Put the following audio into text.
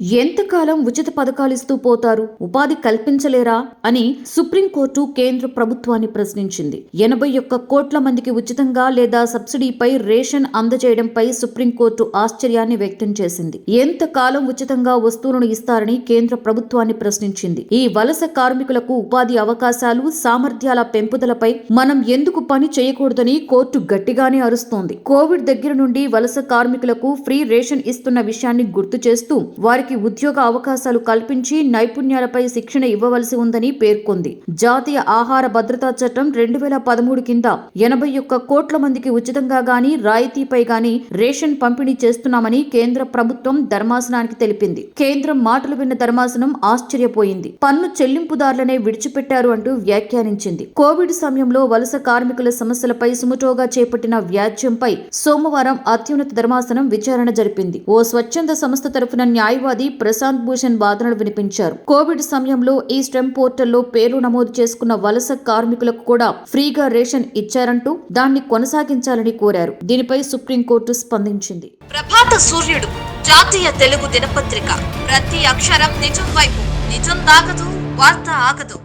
ఎంతకాలం ఉచిత పథకాలిస్తూ పోతారు? ఉపాధి కల్పించలేరా? అని సుప్రీంకోర్టు కేంద్ర ప్రభుత్వాన్ని ప్రశ్నించింది. ఎనభై ఒక్క కోట్ల మందికి ఉచితంగా లేదా సబ్సిడీపై రేషన్ అందజేయడంపై సుప్రీంకోర్టు ఆశ్చర్యాన్ని వ్యక్తం చేసింది. ఎంతకాలం ఉచితంగా వస్తువులను ఇస్తారని కేంద్ర ప్రభుత్వాన్ని ప్రశ్నించింది. ఈ వలస కార్మికులకు ఉపాధి అవకాశాలు సామర్థ్యాల పెంపుదలపై మనం ఎందుకు పని చేయకూడదని కోర్టు గట్టిగానే అరుస్తోంది. కోవిడ్ దగ్గర నుండి వలస కార్మికులకు ఫ్రీ రేషన్ ఇస్తున్న విషయాన్ని గుర్తు చేస్తూ వారికి ఉద్యోగ అవకాశాలు కల్పించి నైపుణ్యాలపై శిక్షణ ఇవ్వవలసి ఉందని పేర్కొంది. జాతీయ ఆహార భద్రతా చట్టం రెండు వేల పదమూడు కింద ఎనభై ఒక్క కోట్ల మందికి ఉచితంగా గాని రాయితీపై గాని రేషన్ పంపిణీ చేస్తున్నామని కేంద్ర ప్రభుత్వం ధర్మాసనానికి తెలిపింది. కేంద్రం మాటలు విన్న ధర్మాసనం ఆశ్చర్యపోయింది. పన్ను చెల్లింపుదారులనే విడిచిపెట్టారు అంటూ వ్యాఖ్యానించింది. కోవిడ్ సమయంలో వలస కార్మికుల సమస్యలపై సుమటోగా చేపట్టిన వ్యాజ్యంపై సోమవారం అత్యున్నత ధర్మాసనం విచారణ జరిపింది. ఓ స్వచ్ఛంద సంస్థ తరఫున న్యాయవాది ప్రశాంత్ భూషణ్ వాదనలు వినిపించారు. కోవిడ్ సమయంలో ఈ స్టెమ్ పోర్టల్లో పేర్లు నమోదు చేసుకున్న వలస కార్మికులకు కూడా ఫ్రీగా రేషన్ ఇచ్చారంటూ దాన్ని కొనసాగించాలని కోరారు. దీనిపై సుప్రీంకోర్టు స్పందించింది. ప్రభాత సూర్యుడు జాతీయ తెలుగు దినపత్రిక. ప్రతి అక్షరం నిజం వైపు నిజం దాగదు వార్త ఆగదు.